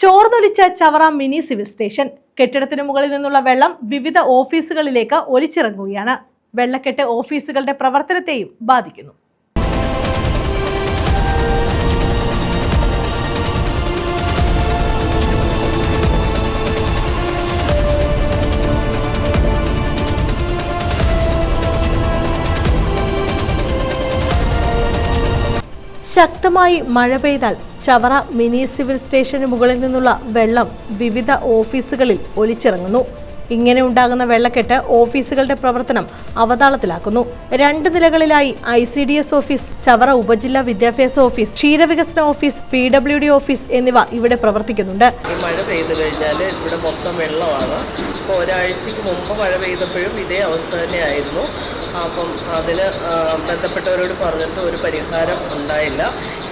ചോർന്നൊലിച്ച Chavara mini civil station. കെട്ടിടത്തിന് മുകളിൽ നിന്നുള്ള വെള്ളം വിവിധ ഓഫീസുകളിലേക്ക് ഒലിച്ചിറങ്ങുകയാണ്. വെള്ളക്കെട്ട് ഓഫീസുകളുടെ പ്രവർത്തനത്തെയും ബാധിക്കുന്നു. ശക്തമായി മഴ പെയ്താൽ ചവറ മിനി സിവിൽ സ്റ്റേഷന് മുകളിൽ നിന്നുള്ള വെള്ളം വിവിധ ഓഫീസുകളിൽ ഒലിച്ചിറങ്ങുന്നു. ഇങ്ങനെ ഉണ്ടാകുന്ന വെള്ളക്കെട്ട് ഓഫീസുകളുടെ പ്രവർത്തനം അവതാളത്തിലാക്കുന്നു. രണ്ട് നിലകളിലായി I C D S office Chavara ഉപജില്ലാ വിദ്യാഭ്യാസ ഓഫീസ് ക്ഷീരവികസന office P W D office എന്നിവ ഇവിടെ പ്രവർത്തിക്കുന്നുണ്ട്. മഴ പെയ്തു കഴിഞ്ഞാൽ ഇവിടെ മൊത്തം വെള്ളമാണ്. ഇപ്പോൾ ഒരാഴ്ചക്ക് മുമ്പ് മഴ പെയ്തപ്പോഴും ഇതേ അവസ്ഥ തന്നെയായിരുന്നു. അപ്പം അതിന് ബന്ധപ്പെട്ടവരോട് പറഞ്ഞിട്ട് ഒരു പരിഹാരം ഉണ്ടായില്ല.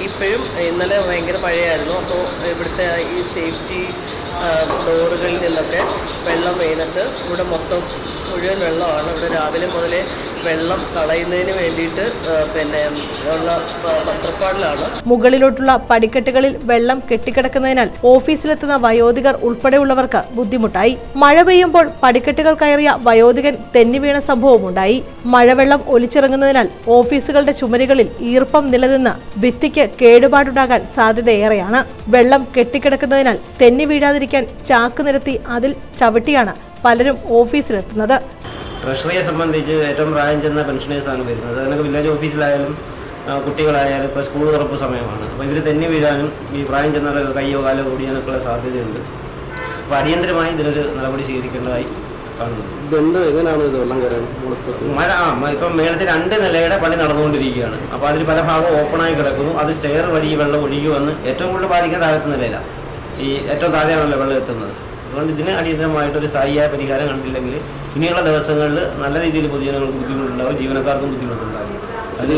ഇപ്പോഴും ഇന്നലെ ഭയങ്കര മഴയായിരുന്നു. അപ്പോൾ ഇവിടുത്തെ ഈ സേഫ്റ്റി ഡോറുകളിൽ നിന്നൊക്കെ വെള്ളം വീണിട്ട് ഇവിടെ മൊത്തം മുഴുവൻ വെള്ളമാണ്. ഇവിടെ രാവിലെ മുതലേ വെള്ളം കളയുന്നതിന് വേണ്ടിയിട്ട് പിന്നെ ഉള്ള പത്രപ്പാടിലാണ്. മുകളിലോട്ടുള്ള പടിക്കെട്ടുകളിൽ വെള്ളം കെട്ടിക്കിടക്കുന്നതിനാൽ ഓഫീസിലെത്തുന്ന വയോധികർ ഉൾപ്പെടെയുള്ളവർക്ക് ബുദ്ധിമുട്ടായി. മഴ പെയ്യുമ്പോൾ പടിക്കെട്ടുകൾ കയറിയ വയോധികൻ തെന്നി വീണ സംഭവമുണ്ടായി. മഴവെള്ളം ഒലിച്ചിറങ്ങുന്നതിനാൽ ഓഫീസുകളുടെ ചുമരുകളിൽ ഈർപ്പം നിലനിന്ന് ഭിത്തിക്ക് കേടുപാടുണ്ടാകാൻ സാധ്യതയേറെയാണ്. വെള്ളം കെട്ടിക്കിടക്കുന്നതിനാൽ തെന്നി വീഴാതിരിക്കാൻ ചാക്ക് നിരത്തി അതിൽ ചവിട്ടിയാണ് പലരും ഓഫീസിലെത്തുന്നത്. ട്രഷറിയെ സംബന്ധിച്ച് ഏറ്റവും പ്രായം ചെന്ന പെൻഷനേഴ്സാണ് വരുന്നത് അതിനൊക്കെ വില്ലേജ് ഓഫീസിലായാലും കുട്ടികളായാലും ഇപ്പോൾ സ്കൂൾ തുറപ്പ് സമയമാണ്. അപ്പോൾ ഇവർ തെന്നി വീഴാനും ഈ പ്രായം ചെന്നവരൊക്കെ കയ്യോ കാലോ ഓടിയാനൊക്കെയുള്ള സാധ്യതയുണ്ട്. അപ്പോൾ അടിയന്തരമായി ഇതിനൊരു നടപടി സ്വീകരിക്കേണ്ടതായി മഴ ആ ഇപ്പം മേളത്തിൽ രണ്ട് നിലയുടെ പണി നടന്നുകൊണ്ടിരിക്കുകയാണ്. അപ്പോൾ അതിൽ പല ഭാഗവും ഓപ്പണായി കിടക്കുന്നു. അത് സ്റ്റെയർ വഴി വെള്ളം വെള്ളം വന്ന് ഏറ്റവും കൂടുതൽ ബാധിക്കുന്ന താഴത്തെ നിലയിലാണ് ഈ ഏറ്റവും താഴെയാണല്ലോ വെള്ളം എത്തുന്നത്. അതുകൊണ്ട് ഇതിന് അടിയന്തരമായിട്ടൊരു സ്ഥായിയായ പരിഹാരം കണ്ടില്ലെങ്കിൽ ഇനിയുള്ള ദിവസങ്ങളിൽ നല്ല രീതിയിൽ പൊതുജനങ്ങൾക്ക് ബുദ്ധിമുട്ടുണ്ടാവും ജീവനക്കാർക്കും ബുദ്ധിമുട്ടുണ്ടാകും. അത്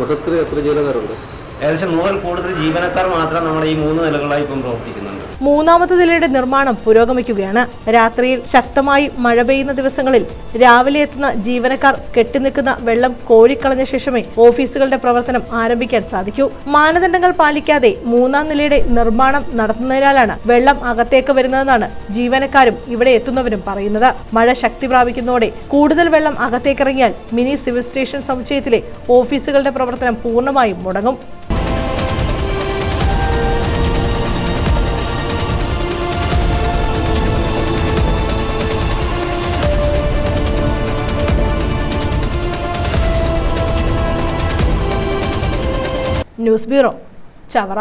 മൊത്തത്തിൽ എത്ര ജീവനക്കാരുണ്ട്? ഏകദേശം നൂറിൽ കൂടുതൽ ജീവനക്കാർ മാത്രം നമ്മുടെ ഈ മൂന്ന് നിലകളായി ഇപ്പം പ്രവർത്തിക്കുന്നുണ്ട്. മൂന്നാമത്തെ നിലയുടെ നിർമ്മാണം പുരോഗമിക്കുകയാണ്. രാത്രിയിൽ ശക്തമായി മഴ പെയ്യുന്ന ദിവസങ്ങളിൽ രാവിലെ എത്തുന്ന ജീവനക്കാർ കെട്ടിനിൽക്കുന്ന വെള്ളം കോരിക്കളഞ്ഞ ശേഷമേ ഓഫീസുകളുടെ പ്രവർത്തനം ആരംഭിക്കാൻ സാധിക്കൂ. മാനദണ്ഡങ്ങൾ പാലിക്കാതെ മൂന്നാം നിലയുടെ നിർമ്മാണം നടത്തുന്നതിനാലാണ് വെള്ളം അകത്തേക്ക് വരുന്നതെന്നാണ് ജീവനക്കാരും ഇവിടെ എത്തുന്നവരും പറയുന്നത്. മഴ ശക്തി പ്രാപിക്കുന്നതോടെ കൂടുതൽ വെള്ളം അകത്തേക്കിറങ്ങിയാൽ മിനി സിവിൽ സ്റ്റേഷൻ സമുച്ചയത്തിലെ ഓഫീസുകളുടെ പ്രവർത്തനം പൂർണമായും മുടങ്ങും. News bureau Chavara.